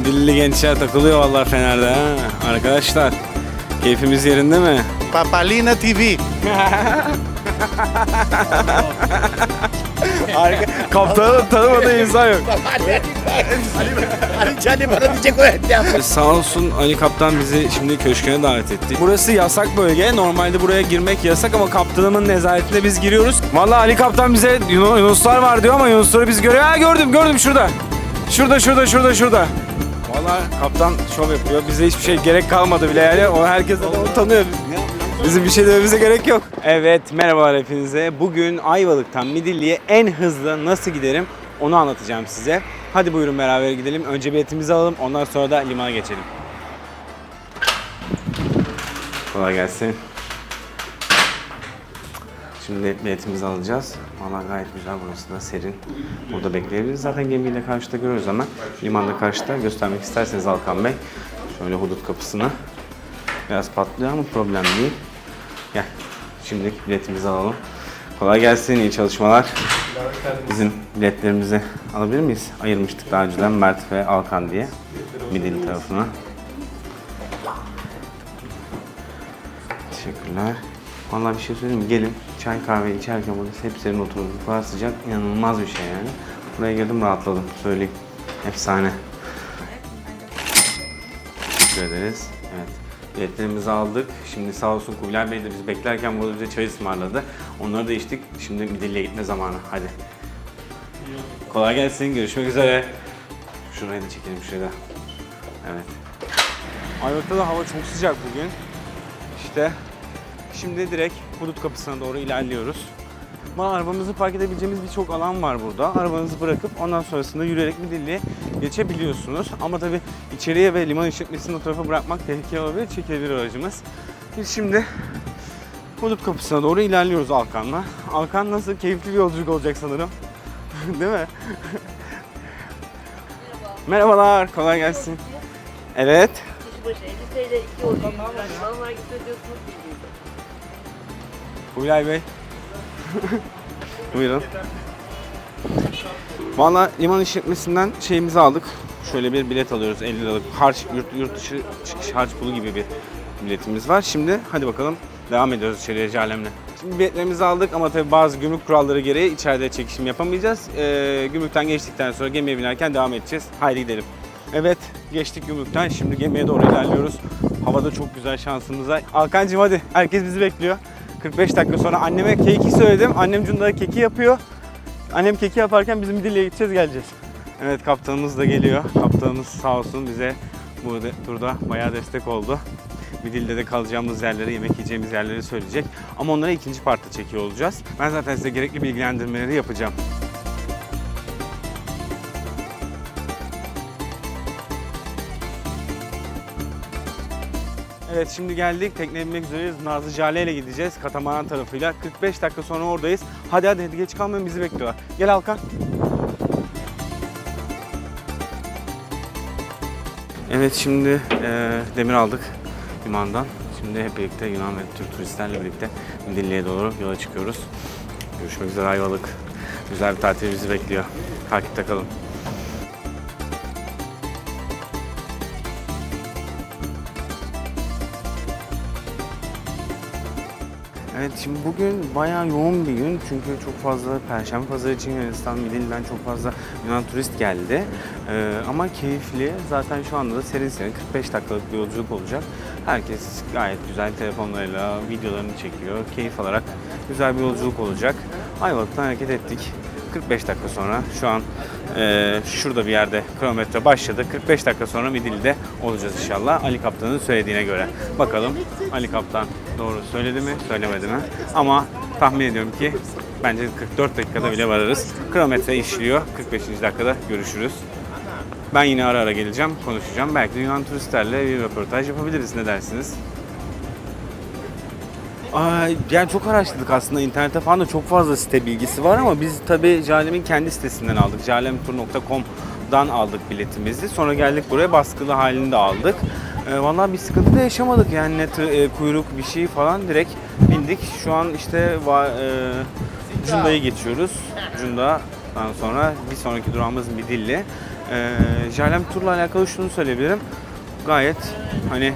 Midilli gençler takılıyor vallahi Fener'de ha. Arkadaşlar keyfimiz yerinde mi? Papalina TV. Harika. Kaptanı tanımadığı insan yok. Ali Cani bana diyecek o et yapmış. Sağ olsun Ali Kaptan bizi şimdi köşküne davet etti. Burası yasak bölge. Normalde buraya girmek yasak ama kaptanımın nezaretinde biz giriyoruz. Vallahi Ali Kaptan bize Yun- Yunuslar var diyor ama Yunusları biz görüyor. Ha gördüm gördüm şurada. Şurada şurada şurada şurada. Vallahi kaptan şov yapıyor. Bize hiçbir şey gerek kalmadı bile yani. O herkes de onu tanıyor. Bizim bir şey dememize gerek yok. Evet merhabalar hepinize. Bugün Ayvalık'tan Midilli'ye en hızlı nasıl giderim onu anlatacağım size. Hadi buyurun beraber gidelim. Önce biletimizi alalım ondan sonra da limana geçelim. Kolay gelsin. Şimdi biletimizi alacağız. Valla gayet güzel burası da serin. Burada bekleyebiliriz. Zaten gemiyle karşıda görüyoruz ama limanda karşıda göstermek isterseniz Alkan Bey. Şöyle hudut kapısını. Biraz patlıyor ama problem değil. Gel. Şimdi biletimizi alalım. Kolay gelsin, iyi çalışmalar. Bizim biletlerimizi alabilir miyiz? Ayırmıştık daha önceden Mert ve Alkan diye. Midilli tarafına. Teşekkürler. Vallahi bir şey söyleyeyim mi? Gelin çay kahve içerken burada hep serin oturun. Bu kadar sıcak inanılmaz bir şey yani. Buraya girdim rahatladım söyleyeyim. Efsane. Teşekkür ederiz. Evet. Biletlerimizi aldık. Şimdi sağ olsun Kubilay Bey de bizi beklerken burada bize çay ısmarladı. Onları da içtik. Şimdi Midilli'ye gitme zamanı. Hadi. Kolay gelsin. Görüşmek üzere. Şurayı da çekelim şurada. Evet. Ayvalık'ta da hava çok sıcak bugün. İşte şimdi direkt hudut kapısına doğru ilerliyoruz. Ama arabamızı park edebileceğimiz birçok alan var burada. Arabanızı bırakıp ondan sonrasında yürüyerek Midilli'ye geçebiliyorsunuz. Ama tabii içeriye ve liman işletmesini o tarafa bırakmak tehlikeli olabilir. Çekebilir aracımız. Biz şimdi hudut kapısına doğru ilerliyoruz Alkan'la. Alkan nasıl? Keyifli bir yolculuk olacak sanırım. Değil mi? Merhabalar, kolay gelsin. Evet. Kişi başı 50 TL 2 yolcu. Liman vergisi ödüyorsunuz Kubilay Bey. Buyurun. Valla liman işletmesinden şeyimizi aldık. Şöyle bir bilet alıyoruz 50 liralık. Harç, yurt, yurt dışı çıkış harç pulu gibi bir biletimiz var. Şimdi hadi bakalım devam ediyoruz içeriye Calem'le. Şimdi biletlerimizi aldık ama tabii bazı gümrük kuralları gereği içeride çekişim yapamayacağız. Ee, gümrükten geçtikten sonra gemiye binerken devam edeceğiz. Haydi gidelim. Evet geçtik gümrükten şimdi gemiye doğru ilerliyoruz. Havada çok güzel şansımıza. Alkancığım hadi herkes bizi bekliyor. 45 dakika sonra anneme keki söyledim. Annem Cunda'da keki yapıyor. Annem keki yaparken bizim Midilli'ye gideceğiz geleceğiz. Evet kaptanımız da geliyor. Kaptanımız sağ olsun bize bu de- turda bayağı destek oldu. Midilli'de de kalacağımız yerleri, yemek yiyeceğimiz yerleri söyleyecek. Ama onları ikinci partta çekiyor olacağız. Ben zaten size gerekli bilgilendirmeleri yapacağım. Evet şimdi geldik. Tekneye binmek üzereyiz. Nazlı Jale ile gideceğiz. Katamaran tarafıyla. 45 dakika sonra oradayız. Hadi hadi hadi geç kalmayın bizi bekliyorlar. Gel Halkan. Evet şimdi eee, demir aldık limandan. Şimdi hep birlikte Yunan ve Türk turistlerle birlikte Midilli'ye doğru yola çıkıyoruz. Görüşmek üzere Ayvalık. Güzel bir tatil bizi bekliyor. Takipte kalın. Evet şimdi bugün bayağı yoğun bir gün çünkü çok fazla Perşembe Pazarı için Yunanistan Midilli'den çok fazla Yunan turist geldi. Ee, ama keyifli. Zaten şu anda da serin serin 45 dakikalık bir yolculuk olacak. Herkes gayet güzel telefonlarıyla videolarını çekiyor. Keyif alarak güzel bir yolculuk olacak. Ayvalık'tan hareket ettik. 45 dakika sonra şu an e, şurada bir yerde kronometre başladı. 45 dakika sonra Midilli'de olacağız inşallah. Ali Kaptan'ın söylediğine göre. Bakalım Ali Kaptan doğru söyledi mi söylemedi mi? Ama tahmin ediyorum ki bence 44 dakikada bile varırız. Kronometre işliyor. 45. dakikada görüşürüz. Ben yine ara ara geleceğim, konuşacağım. Belki de Yunan turistlerle bir röportaj yapabiliriz. Ne dersiniz? Yani çok araştırdık aslında internette falan da çok fazla site bilgisi var ama biz tabii Calem'in kendi sitesinden aldık. Calemtur.com'dan aldık biletimizi. Sonra geldik buraya baskılı halini de aldık. Ee, vallahi bir sıkıntı da yaşamadık yani ne tı- e, kuyruk bir şey falan direkt bindik. Şu an işte va, e, Cunda'yı geçiyoruz. Cunda'dan sonra bir sonraki durağımız Midilli. Ee, Jalem Tur'la alakalı şunu söyleyebilirim. Gayet hani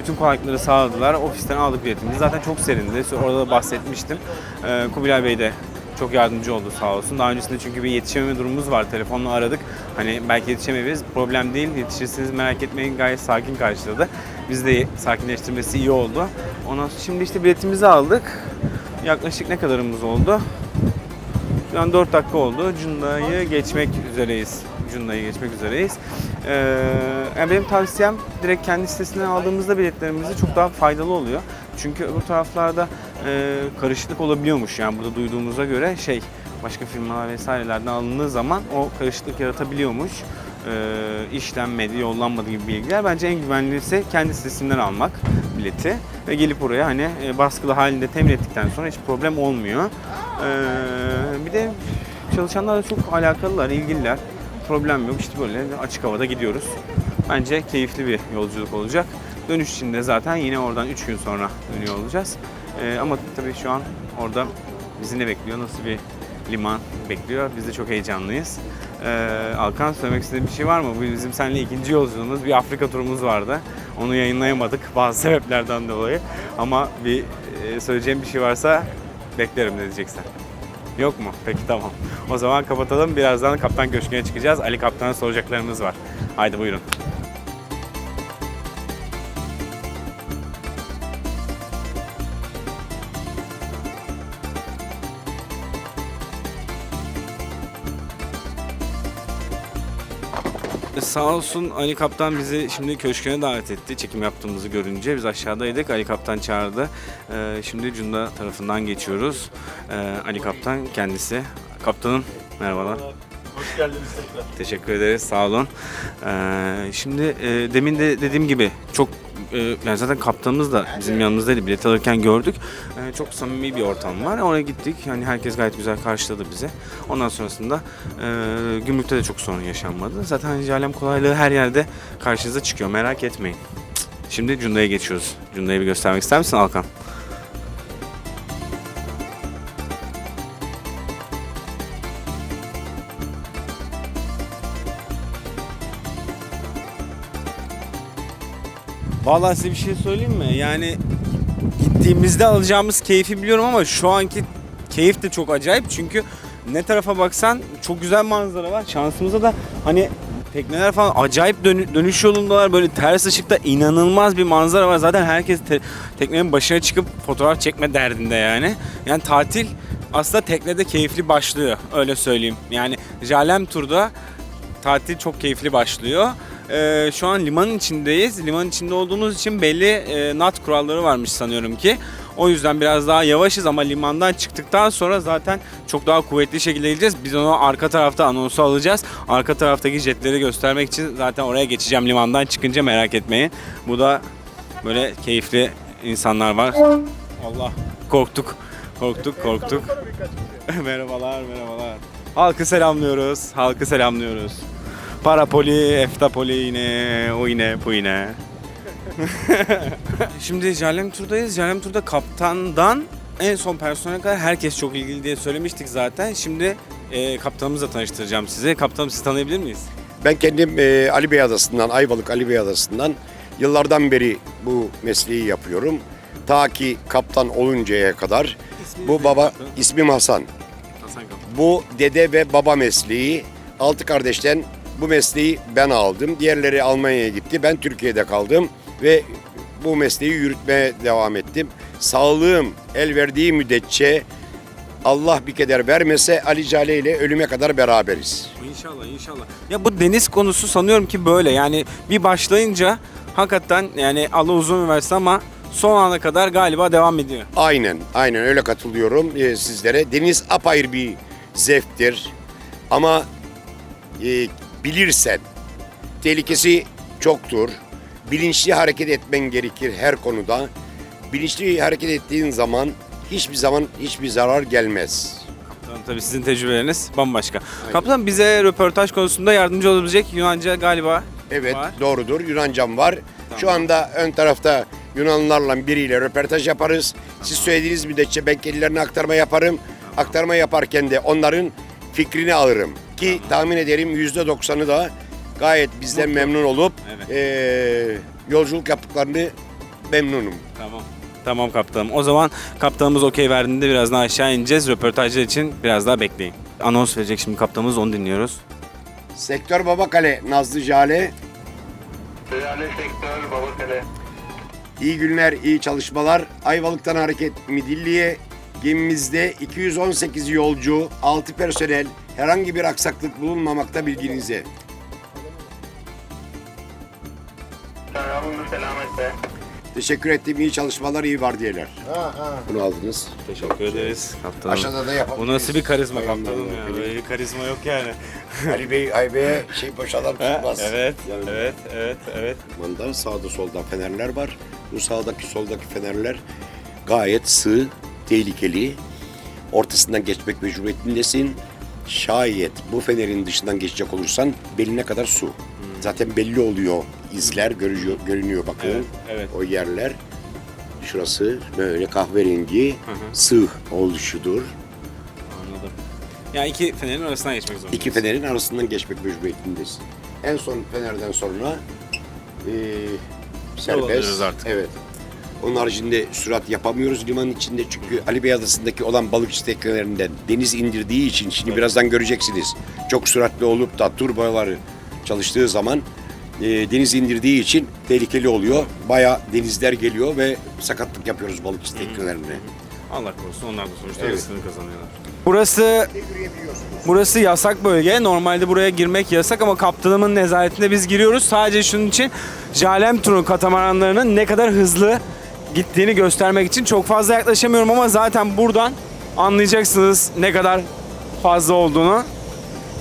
bütün kolaylıkları sağladılar. Ofisten aldık biletimizi. Zaten çok serindi. Orada da bahsetmiştim. Ee, Kubilay Bey de çok yardımcı oldu sağ olsun. Daha öncesinde çünkü bir yetişememe durumumuz var. Telefonla aradık. Hani belki yetişemeyiz. Problem değil. Yetişirsiniz merak etmeyin. Gayet sakin karşıladı. Bizi de sakinleştirmesi iyi oldu. Ondan sonra şimdi işte biletimizi aldık. Yaklaşık ne kadarımız oldu? Şu an 4 dakika oldu. Cunda'yı geçmek üzereyiz. Cunda'yı geçmek üzereyiz. Ee, yani benim tavsiyem direkt kendi sitesinden aldığımızda biletlerimizde çok daha faydalı oluyor. Çünkü öbür taraflarda e, karışıklık olabiliyormuş. Yani burada duyduğumuza göre şey başka firmalar vesairelerden alındığı zaman o karışıklık yaratabiliyormuş. Ee, işlenmedi, yollanmadı gibi bilgiler. Bence en güvenlisi kendi sitesinden almak bileti ve gelip oraya hani e, baskılı halinde temin ettikten sonra hiç problem olmuyor. Ee, bir de çalışanlarla çok alakalılar, ilgililer. Problem yok. İşte böyle açık havada gidiyoruz. Bence keyifli bir yolculuk olacak. Dönüş için de zaten yine oradan 3 gün sonra dönüyor olacağız. Ee, ama tabii şu an orada bizi ne bekliyor, nasıl bir liman bekliyor. Biz de çok heyecanlıyız. Ee, Alkan söylemek istediğin bir şey var mı? Bu bizim seninle ikinci yolculuğumuz. Bir Afrika turumuz vardı. Onu yayınlayamadık bazı sebeplerden dolayı. Ama bir e, söyleyeceğim bir şey varsa beklerim ne diyeceksen. Yok mu? Peki tamam. O zaman kapatalım. Birazdan Kaptan Köşkü'ne çıkacağız. Ali Kaptan'a soracaklarımız var. Haydi buyurun. E, Sağ olsun Ali Kaptan bizi şimdi köşküne davet etti. Çekim yaptığımızı görünce biz aşağıdaydık. Ali Kaptan çağırdı. Ee, şimdi Cunda tarafından geçiyoruz. Ee, Ali Kaptan kendisi. Kaptanım merhabalar. Hoş geldiniz tekrar. Teşekkür ederiz. Sağ olun. Ee, şimdi e, demin de dediğim gibi çok e, yani zaten kaptanımız da bizim yanımızdaydı. Bilet alırken gördük. Ee, çok samimi bir ortam var. Oraya gittik. Yani herkes gayet güzel karşıladı bizi. Ondan sonrasında e, gümrükte de çok sorun yaşanmadı. Zaten Jalem kolaylığı her yerde karşınıza çıkıyor. Merak etmeyin. Şimdi Cunda'ya geçiyoruz. Cunda'yı bir göstermek ister misin Alkan? Vallahi size bir şey söyleyeyim mi? Yani gittiğimizde alacağımız keyfi biliyorum ama şu anki keyif de çok acayip çünkü ne tarafa baksan çok güzel manzara var. Şansımıza da hani tekneler falan acayip dönü- dönüş yolundalar. Böyle ters ışıkta inanılmaz bir manzara var. Zaten herkes te- teknenin başına çıkıp fotoğraf çekme derdinde yani. Yani tatil aslında teknede keyifli başlıyor. Öyle söyleyeyim. Yani Jalem Tur'da tatil çok keyifli başlıyor. Ee, şu an limanın içindeyiz. Limanın içinde olduğumuz için belli e, nat kuralları varmış sanıyorum ki. O yüzden biraz daha yavaşız ama limandan çıktıktan sonra zaten çok daha kuvvetli şekilde gideceğiz. Biz onu arka tarafta anonsu alacağız. Arka taraftaki jetleri göstermek için zaten oraya geçeceğim limandan çıkınca merak etmeyin. Bu da böyle keyifli insanlar var. Allah korktuk. Korktuk, korktuk. merhabalar, merhabalar. Halkı selamlıyoruz, halkı selamlıyoruz. Parapoli, Eftapoli yine, o yine, bu yine. Şimdi Jalem Tur'dayız. Jalem Tur'da kaptandan en son personele kadar herkes çok ilgili diye söylemiştik zaten. Şimdi e, kaptanımızla tanıştıracağım sizi. Kaptanım sizi tanıyabilir miyiz? Ben kendim e, Ali Bey Adası'ndan, Ayvalık Ali Bey Adası'ndan yıllardan beri bu mesleği yapıyorum. Ta ki kaptan oluncaya kadar. Bu baba ismim Hasan. Hasan Kaptan. Bu dede ve baba mesleği. Altı kardeşten bu mesleği ben aldım. Diğerleri Almanya'ya gitti. Ben Türkiye'de kaldım ve bu mesleği yürütmeye devam ettim. Sağlığım el verdiği müddetçe Allah bir keder vermese Ali Cale ile ölüme kadar beraberiz. İnşallah inşallah. Ya bu deniz konusu sanıyorum ki böyle yani bir başlayınca hakikaten yani Allah uzun versin ama son ana kadar galiba devam ediyor. Aynen, aynen öyle katılıyorum e, sizlere. Deniz apayrı bir zevktir. Ama e, bilirsen tehlikesi çoktur. Bilinçli hareket etmen gerekir her konuda. Bilinçli hareket ettiğin zaman hiçbir zaman hiçbir zarar gelmez. Kaptanım tabii sizin tecrübeleriniz bambaşka. Kaptan bize röportaj konusunda yardımcı olabilecek Yunanca galiba Evet var. doğrudur Yunancam var. Şu anda ön tarafta Yunanlılarla biriyle röportaj yaparız. Siz söylediğiniz müddetçe ben kendilerine aktarma yaparım. Aktarma yaparken de onların fikrini alırım. Ki tahmin ederim %90'ı da gayet bizden memnun olup Evet. eee, yolculuk yaptıklarını memnunum. Tamam. Tamam kaptanım. O zaman kaptanımız okey verdiğinde biraz daha aşağı ineceğiz. Röportajlar için biraz daha bekleyin. Anons verecek şimdi kaptanımız onu dinliyoruz. Sektör Babakale, Nazlı Jale. Değerli sektör Babakale. İyi günler, iyi çalışmalar. Ayvalık'tan hareket Midilli'ye gemimizde 218 yolcu, 6 personel, herhangi bir aksaklık bulunmamakta bilginize. Teşekkür ettim. iyi çalışmalar, iyi vardiyeler. Bunu aldınız. Teşekkür ederiz kaptanım. Aşağıda da yapabiliriz. Bu nasıl bir karizma kaptanım ya? Böyle bir karizma yok yani. Ali Bey, Ali Bey'e şey boş adam tutmaz. evet, Yani evet, evet, evet. Mandan sağda solda fenerler var. Bu sağdaki soldaki fenerler gayet sığ, tehlikeli. Ortasından geçmek mecburiyetindesin. Şayet bu fenerin dışından geçecek olursan beline kadar su. Zaten belli oluyor izler görünüyor, görünüyor bakın. Evet, evet. O yerler. Şurası böyle kahverengi sığ oluşudur. Anladım. Yani iki fenerin arasından geçmek zorunda. İki fenerin arasından geçmek mecburiyetindesin. En son fenerden sonra eee serbest. artık. Evet. Onun haricinde sürat yapamıyoruz limanın içinde çünkü Ali Bey Adası'ndaki olan balıkçı teknelerinden deniz indirdiği için şimdi birazdan göreceksiniz. Çok süratli olup da turbaları çalıştığı zaman eee, deniz indirdiği için tehlikeli oluyor. Baya denizler geliyor ve sakatlık yapıyoruz balıkçı teknelerine. Allah korusun onlar da sonuçta Evet. kazanıyorlar. Burası Burası yasak bölge. Normalde buraya girmek yasak ama kaptanımın nezaretinde biz giriyoruz. Sadece şunun için Jalem turu katamaranlarının ne kadar hızlı gittiğini göstermek için çok fazla yaklaşamıyorum ama zaten buradan anlayacaksınız ne kadar fazla olduğunu.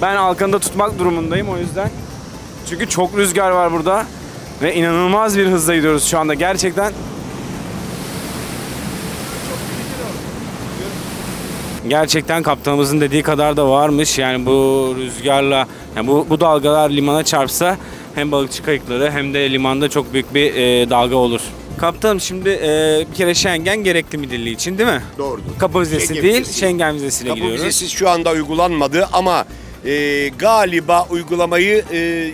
Ben alkanında tutmak durumundayım o yüzden. Çünkü çok rüzgar var burada ve inanılmaz bir hızla gidiyoruz şu anda. Gerçekten Gerçekten kaptanımızın dediği kadar da varmış. Yani bu rüzgarla, yani bu, bu dalgalar limana çarpsa hem balıkçı kayıkları hem de limanda çok büyük bir e, dalga olur. Kaptanım şimdi e, bir kere Schengen gerekli Midilli için değil mi? Doğrudur. Kapı vizesi Schengen değil, vizesi. Schengen vizesiyle Kapı giriyoruz. vizesi şu anda uygulanmadı ama e, galiba uygulamayı e,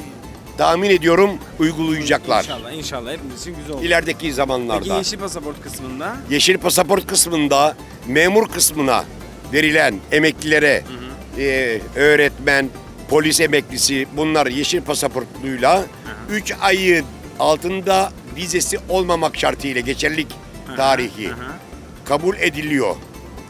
tahmin ediyorum uygulayacaklar. İnşallah, inşallah hepimiz için güzel olur. İlerideki Peki zamanlarda. yeşil pasaport kısmında Yeşil pasaport kısmında memur kısmına verilen emeklilere e, öğretmen, polis emeklisi bunlar yeşil pasaportluyla 3 ayı altında vizesi olmamak şartıyla geçerlilik tarihi Aha. kabul ediliyor.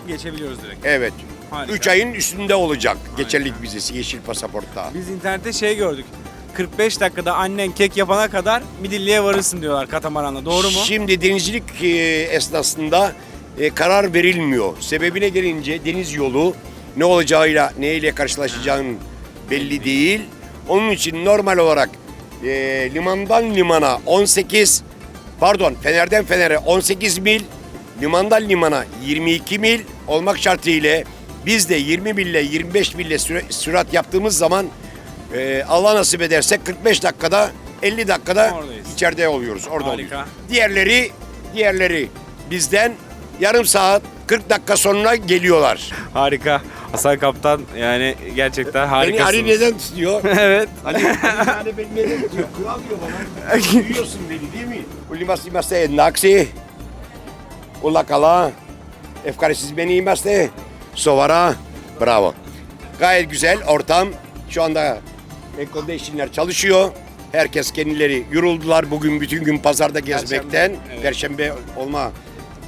geçebiliyoruz direkt. Evet. Harika. 3 ayın üstünde olacak geçerlilik vizesi yeşil pasaportta. Biz internette şey gördük. 45 dakikada annen kek yapana kadar Midilli'ye varırsın diyorlar katamaranla. Doğru mu? Şimdi denizcilik e, esnasında e, karar verilmiyor. Sebebine gelince deniz yolu ne olacağıyla neyle karşılaşacağın belli değil. Onun için normal olarak e, limandan limana 18 pardon Fener'den Fener'e 18 mil limandan limana 22 mil olmak şartıyla biz de 20 mille 25 mille sürat yaptığımız zaman e, Allah nasip ederse 45 dakikada 50 dakikada Oradayız. içeride oluyoruz. Orada Harika. oluyoruz. Diğerleri diğerleri bizden yarım saat 40 dakika sonra geliyor. Harika. Hasan Kaptan yani gerçekten Beni harikasınız. Ali neden tutuyor? evet. Ali, Ali beni neden tutuyor? Kral diyor bana. Duyuyorsun beni değil mi? Ulimas imaste naksi. Ula kala. Efkarisiz beni imaste. Sovara. Bravo. Gayet güzel ortam. Şu anda Ecodation'ler çalışıyor. Herkes kendileri yoruldular bugün bütün gün pazarda gezmekten. evet. Perşembe olma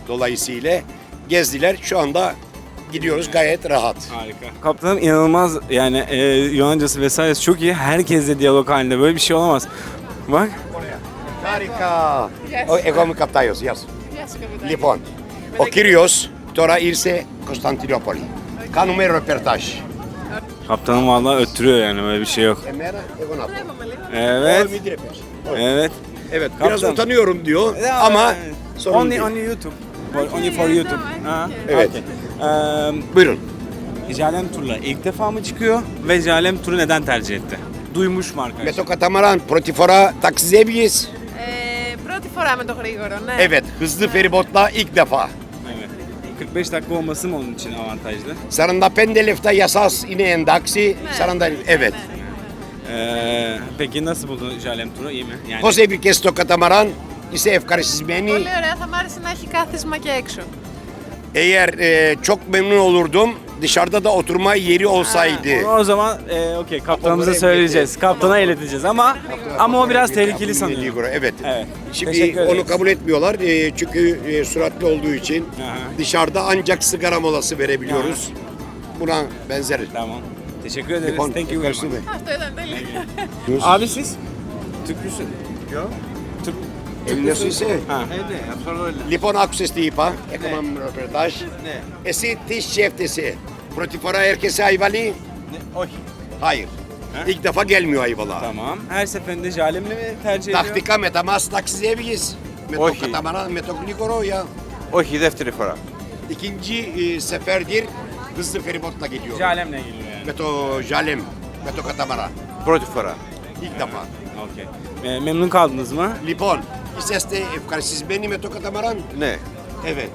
dolayısıyla gezdiler. Şu anda gidiyoruz gayet rahat. Harika. Kaptanım inanılmaz yani e, Yunancası vesairesi çok iyi. Herkesle diyalog halinde böyle bir şey olamaz. Bak. Harika. O εγώ είμαι Καπτάιος, γεια σου. Λοιπόν, ο κύριος τώρα ήρθε Κωνσταντινούπολη. Κάνουμε ρεπερτάζ. Kaptanım vallahi öttürüyor yani böyle bir şey yok. Εμένα, εγώ να πω. Evet. Όχι, μην τρέπεσαι. Evet. Evet, biraz Kaptan. utanıyorum diyor ama sorun only değil. only YouTube. For, only for YouTube. Ha? Evet. Okay. Eee, Buyurun. Jalem Tur'la ilk defa mı çıkıyor ve Jalem Tur'u neden tercih etti? Duymuş mu arkadaşlar? Με το καταμαράν πρώτη φορά ταξιδεύεις. Ε, πρώτη φορά με το γρήγορο, ναι. Evet, hızlı feribotla ilk defa. Evet. 45 dakika olması mı onun için avantajlı? Saranda pendelefta yasas ine endaksi. Saranda evet. Ee, peki nasıl buldun Jalem turu? İyi mi? Yani Πώς έβρικε στο καταμαράν, είσαι ευχαριστημένη. Πολύ ωραία, θα μ' άρεσε να έχει κάθισμα και έξω. Eğer e, çok memnun olurdum. Dışarıda da oturma yeri olsaydı. Onu o zaman e, okey kaptanımıza söyleyeceğiz. Kaptana ileteceğiz ama ama o biraz tehlikeli sanıyorum. Evet. Evet. Şimdi onu kabul etmiyorlar. E, çünkü e, süratli olduğu için Aha. dışarıda ancak sigara molası verebiliyoruz. Buna benzer. Tamam. Teşekkür ederiz. Thank you very much. Haftaya dönelim. Abi siz? Türklüsün. Yok. Yok. Türk. Έλληνας είσαι. Ha. Λοιπόν, άκουσες τι είπα. Έκανα ρεπορτάζ. Εσύ τι σκέφτεσαι. Πρώτη φορά έρχεσαι Ayvalık. Όχι. Hayır. İlk defa gelmiyor Ayvalık'a. Tamam. Her seferinde Jalem'le mi tercih ediyor? Τακτικά μεταμάς ταξιδεύεις με το Όχι. καταμαράν, με το γλύκορο ya. Όχι, δεύτερη φορά. İkinci e, seferdir hızlı feribotla gidiyorum. Jalem'le geliyor yani. Με το Jalem, με το καταμαράν. Πρώτη φορά. İlk defa. Okey. E, memnun kaldınız mı? Λοιπόν, είσαστε ευχαριστημένοι με το καταμαράν. Ναι. Evet.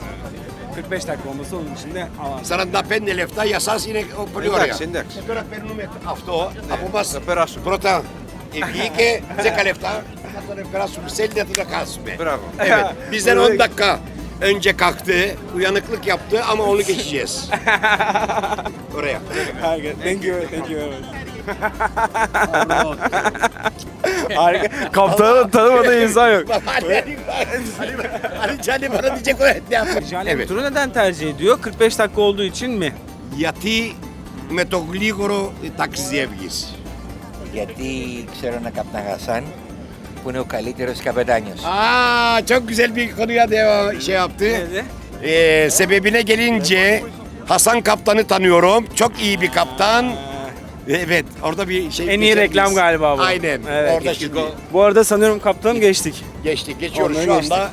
45 dakika olması onun için de avantaj. 45 λεπτά για σας είναι πολύ ωραία. Εντάξει, εντάξει. Και τώρα παίρνουμε αυτό από μας. θα περάσουμε. Πρώτα βγήκε 10 λεπτά. Θα τον περάσουμε. Θέλετε να τον χάσουμε. Μπράβο. Evet. Bizden 10 dakika önce kalktı. Uyanıklık yaptı ama onu geçeceğiz. Oraya. Harika. Thank you. Thank you very much. Harika. Kaptanı tanımadığı insan yok. Bak Ali Ali Ali, Ali Cali bana diyecek o ne yapmış? Jalem Evet. turu neden tercih ediyor? 45 dakika olduğu için mi? Γιατί με το γλίγορο ταξιδιεύγεις. γιατί ξέρω ένα Καπναγασάν που είναι ο καλύτερος καπετάνιος. Aa çok güzel bir konuya de şey yaptı. Nerede? Ee, sebebine gelince Hasan Kaptan'ı tanıyorum. Çok iyi bir kaptan. Evet, orada bir şey En iyi geçer reklam galiba bu. Aynen. Evet. Orada şimdi Bu arada sanıyorum kaptanım geçtik. geçtik, geçiyoruz Onları şu geçtik. anda.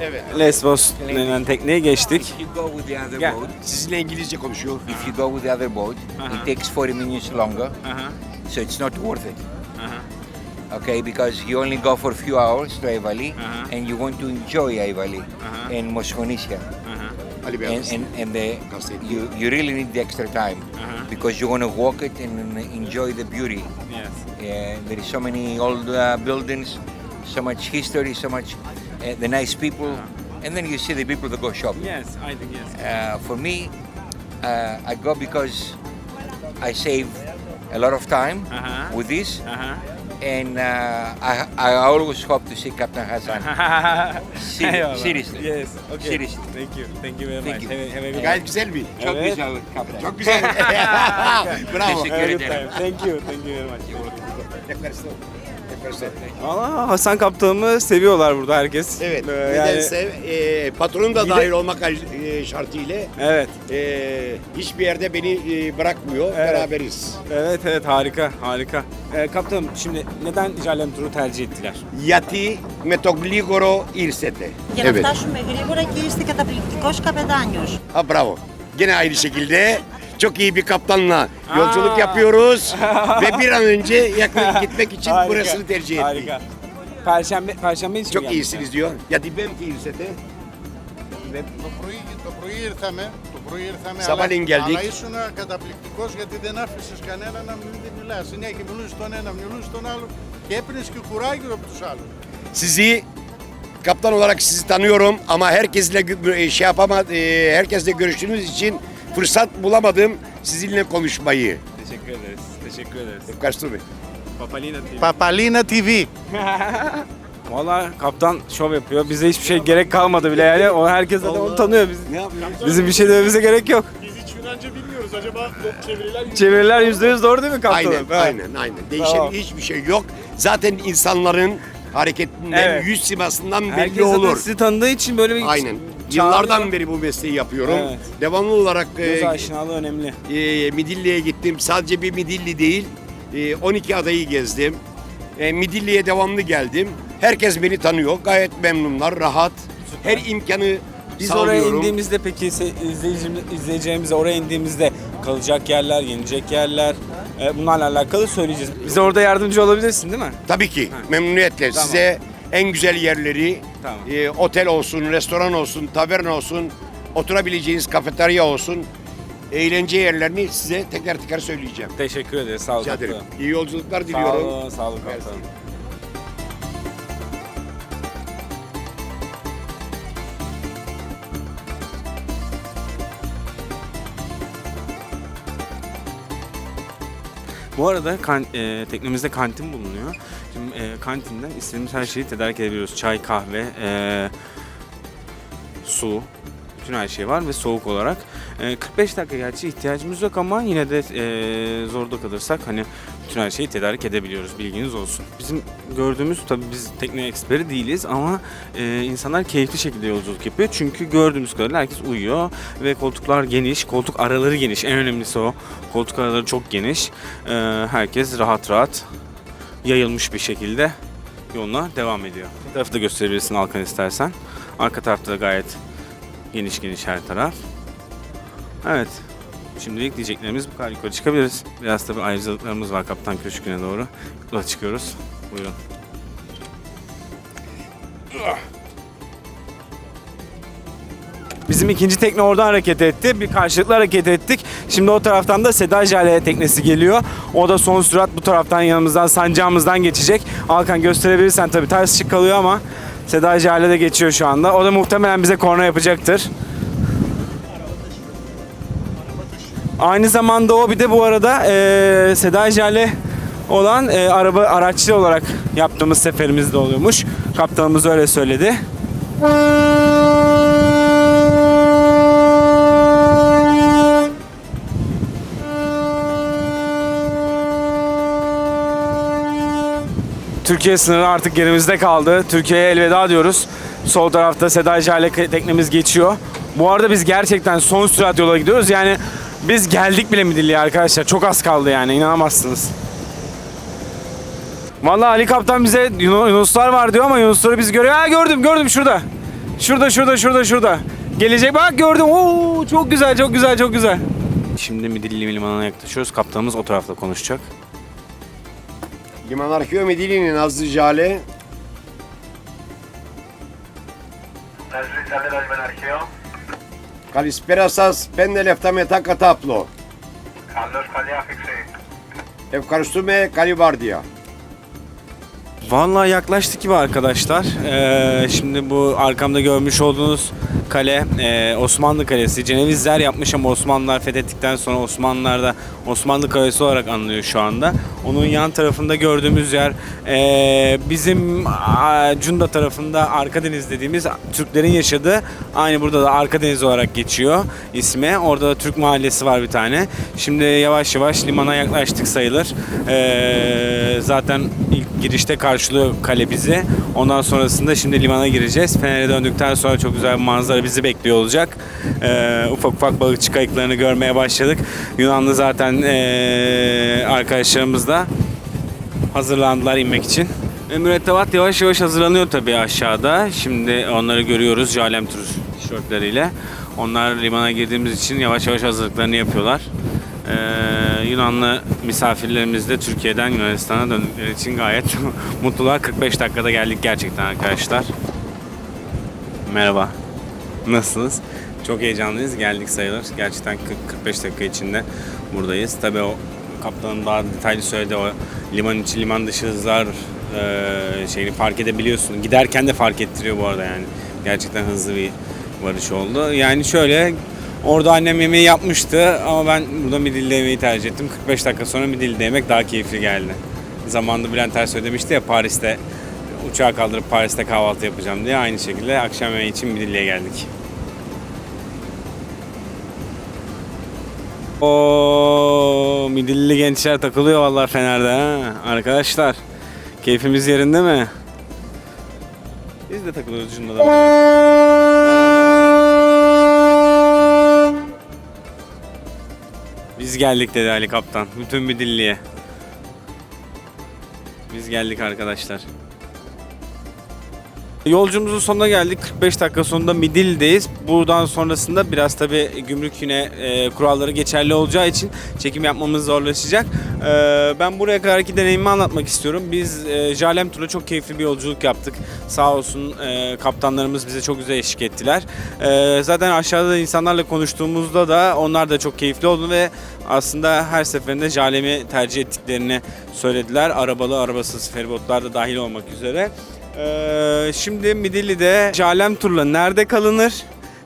Evet. Lesbos denen tekneye geçtik. If you go with the other Yeah. boat, Sizinle İngilizce konuşuyor. if you go with the other boat, Uh-huh. it takes 40 minutes longer, Aha. so it's not worth it. Aha. Okay, because you only go for a few hours to Aivali, Uh-huh. and you want to enjoy Aivali Uh-huh. and Mosconesia. Aha. Ali Bey. And, and, and the, you, you really need the extra time Uh-huh. because you want to walk it and enjoy the beauty. Yes. Uh, there is so many old uh, buildings, so much history, so much uh, the nice people, and then you see the people that go shopping. Yes, I think yes. Uh, for me, uh, I go because I save a lot of time Uh-huh. with this, Aha. And uh, I, I always hope to see Captain Hassan. Ser- seriously. Yes. Okay. Seriously. Thank you. Thank you very Thank much. you. Have a- have a good- Gayet güzel bir. Çok Evet. güzel Captain. Çok güzel. Bravo. Teşekkür Have a good ederim. time. Thank you. Thank you very much. Efkaristı. Efkaristı. Valla Hasan kaptanımı seviyorlar burada herkes. Evet. Ee, yani- Nedense e, patronum da Bir de- dahil olmak e, şartıyla Evet. e, hiçbir yerde beni e, bırakmıyor. Evet. Beraberiz. Evet evet harika harika. Ee, kaptanım şimdi neden Jalem turu tercih ettiler? Γιατί με το γλίγορο ήρθετε. Για να φτάσουμε γρήγορα και είστε καταπληκτικός καπετάνιος. Ha bravo. Gene aynı şekilde çok iyi bir kaptanla yolculuk Aa. yapıyoruz ve bir an önce yakın gitmek için Harika, burasını tercih ettik. Harika. Perşembe, Perşembe için mi Çok geldiniz? iyisiniz diyor. Γιατί πέμπτη ήρθετε. Το πρωί, το πρωί ήρθαμε, το πρωί ήρθαμε, Sabahleyin αλλά, geldik. αλλά ήσουν καταπληκτικός γιατί δεν άφησες κανένα να μην δεν μιλάς. Συνέχεια μιλούσε στον ένα, μιλούσε στον άλλο και έπαιρνες και κουράγιο από τους άλλους. Sizi kaptan olarak sizi tanıyorum ama herkesle gö- şey yapama e, herkesle görüştüğünüz için fırsat bulamadım sizinle konuşmayı. Teşekkür ederiz. Teşekkür ederiz. Kaçtı mı? Papalina TV. Papalina TV. Valla kaptan şov yapıyor. Bize hiçbir şey gerek kalmadı bile yani. O herkes zaten onu tanıyor. Biz, Ne yapıyorsun? bizim bir şey dememize gerek yok. Biz hiç Yunanca bilmiyoruz. Acaba çeviriler yüzde yüz doğru değil mi kaptanım? Aynen, aynen, aynen. Değişen Tamam. hiçbir şey yok. Zaten insanların hareketinden, Evet. yüz simasından belli Herkes zaten olur. sizi tanıdığı için böyle bir Aynen çağırıyor. Yıllardan beri bu mesleği yapıyorum. Evet. Devamlı olarak Göz e, aşinalığı önemli. e, Midilli'ye gittim. Sadece bir Midilli değil, e, 12 adayı gezdim. E, Midilli'ye devamlı geldim. Herkes beni tanıyor. Gayet memnunlar, rahat. Her imkanı Biz oraya sağlıyorum. indiğimizde peki se- izleyicim- izleyeceğimize oraya indiğimizde kalacak yerler, yenecek yerler e, bunlarla alakalı söyleyeceğiz. Bize orada yardımcı olabilirsin değil mi? Tabii ki memnuniyetle Tamam. size en güzel yerleri, Tamam. e, otel olsun, restoran olsun, taverna olsun oturabileceğiniz kafeterya olsun. Eğlence yerlerini size teker teker söyleyeceğim. Teşekkür ederiz. Sağ olun. Rica ederim. kaptanım. İyi yolculuklar Sağ diliyorum. olun. Sağ olun kaptanım. Bu arada kan, e, teknemizde kantin bulunuyor. Şimdi e, kantinden istediğimiz her şeyi tedarik edebiliyoruz. Çay, kahve, e, su, bütün her şey var ve soğuk olarak. E, 45 dakika gerçi ihtiyacımız yok ama yine de e, zorda kalırsak hani bütün her şeyi tedarik edebiliyoruz. Bilginiz olsun. Bizim gördüğümüz tabii biz tekne eksperi değiliz ama e, insanlar keyifli şekilde yolculuk yapıyor. Çünkü gördüğümüz kadarıyla herkes uyuyor ve koltuklar geniş, koltuk araları geniş. En önemlisi o. Koltuk araları çok geniş. E, herkes rahat rahat yayılmış bir şekilde yoluna devam ediyor. Bir tarafı da gösterebilirsin Alkan istersen. Arka tarafta da gayet geniş geniş her taraf. Evet. Şimdilik diyeceklerimiz bu kadar. Yukarı çıkabiliriz. Biraz tabii ayrıcalıklarımız var Kaptan Köşkü'ne doğru. Yola çıkıyoruz. Buyurun. Bizim ikinci tekne oradan hareket etti. Bir karşılıklı hareket ettik. Şimdi o taraftan da Seda Jale teknesi geliyor. O da son sürat bu taraftan yanımızdan sancağımızdan geçecek. Alkan gösterebilirsen tabii ters ışık kalıyor ama Seda Jale de geçiyor şu anda. O da muhtemelen bize korna yapacaktır. Aynı zamanda o bir de bu arada eee Seda Jale olan eee, araba araçlı olarak yaptığımız seferimizde oluyormuş. Kaptanımız öyle söyledi. Türkiye sınırı artık gerimizde kaldı. Türkiye'ye elveda diyoruz. Sol tarafta Seda Jale teknemiz geçiyor. Bu arada biz gerçekten son sürat yola gidiyoruz. Yani biz geldik bile Midilli'ye arkadaşlar. Çok az kaldı yani inanamazsınız. Vallahi Ali Kaptan bize Yun- Yunuslar var diyor ama Yunusları biz görüyor. Ha gördüm gördüm şurada. Şurada şurada şurada şurada. Gelecek bak gördüm. Oo çok güzel çok güzel çok güzel. Şimdi Midilli limanına yaklaşıyoruz. Kaptanımız o tarafta konuşacak. Liman Arkeyo Medili'nin Nazlı Jale Nazlı Jale Archeo. Kalispera σας πέντε λεφτά μετά κατάπλο. Carlos Kaliafiksi. Ευχαριστούμε, καλή βάρδια. Vallahi yaklaştık gibi arkadaşlar. Ee, şimdi bu arkamda görmüş olduğunuz kale e, Osmanlı Kalesi. Cenevizler yapmış ama Osmanlılar fethettikten sonra Osmanlılar da Osmanlı Kalesi olarak anılıyor şu anda. Onun yan tarafında gördüğümüz yer e, bizim a, Cunda tarafında Arka Deniz dediğimiz Türklerin yaşadığı aynı burada da Arka Deniz olarak geçiyor ismi. Orada da Türk mahallesi var bir tane. Şimdi yavaş yavaş limana yaklaştık sayılır. Ee, zaten ilk girişte karşılıyor kale bizi. Ondan sonrasında şimdi limana gireceğiz. Fener'e döndükten sonra çok güzel bir manzara bizi bekliyor olacak. Ee, ufak ufak balıkçı kayıklarını görmeye başladık. Yunanlı zaten ee, arkadaşlarımız da hazırlandılar inmek için. E, Mürettebat yavaş yavaş hazırlanıyor tabii aşağıda. Şimdi onları görüyoruz Jalem Tur tişörtleriyle. Onlar limana girdiğimiz için yavaş yavaş hazırlıklarını yapıyorlar. Ee, Yunanlı misafirlerimiz de Türkiye'den Yunanistan'a döndükleri için gayet mutlular. 45 dakikada geldik gerçekten arkadaşlar. Merhaba. Nasılsınız? Çok heyecanlıyız. Geldik sayılır. Gerçekten 40-45 dakika içinde buradayız. Tabii o kaptanın daha detaylı söyledi o liman içi liman dışı hızlar e, şeyini fark edebiliyorsun. Giderken de fark ettiriyor bu arada yani. Gerçekten hızlı bir varış oldu. Yani şöyle orada annem yemeği yapmıştı ama ben burada midilli yemeği tercih ettim. 45 dakika sonra midilli yemek daha keyifli geldi. Zamanında Bülent Ersoy demişti ya Paris'te uçağı kaldırıp Paris'te kahvaltı yapacağım diye aynı şekilde akşam yemeği için Midilli'ye geldik. O Midilli gençler takılıyor vallahi Fener'de ha. Arkadaşlar keyfimiz yerinde mi? Biz de takılıyoruz Cunda'da. Biz geldik dedi Ali Kaptan. Bütün Midilli'ye. Biz geldik arkadaşlar. Yolcumuzun sonuna geldik. 45 dakika sonunda Midilli'deyiz. Buradan sonrasında biraz tabi gümrük yine e, kuralları geçerli olacağı için çekim yapmamız zorlaşacak. E, ben buraya kadarki deneyimimi anlatmak istiyorum. Biz e, Jalem Tur'la çok keyifli bir yolculuk yaptık. Sağ olsun e, kaptanlarımız bize çok güzel eşlik ettiler. E, zaten aşağıda da insanlarla konuştuğumuzda da onlar da çok keyifli oldu ve aslında her seferinde Jalem'i tercih ettiklerini söylediler. Arabalı, arabasız feribotlar da dahil olmak üzere. Ee, şimdi Midilli'de Jalem Tur'la nerede kalınır?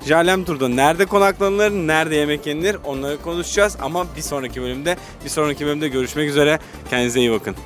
Jalem Tur'da nerede konaklanılır? Nerede yemek yenilir? Onları konuşacağız ama bir sonraki bölümde bir sonraki bölümde görüşmek üzere. Kendinize iyi bakın.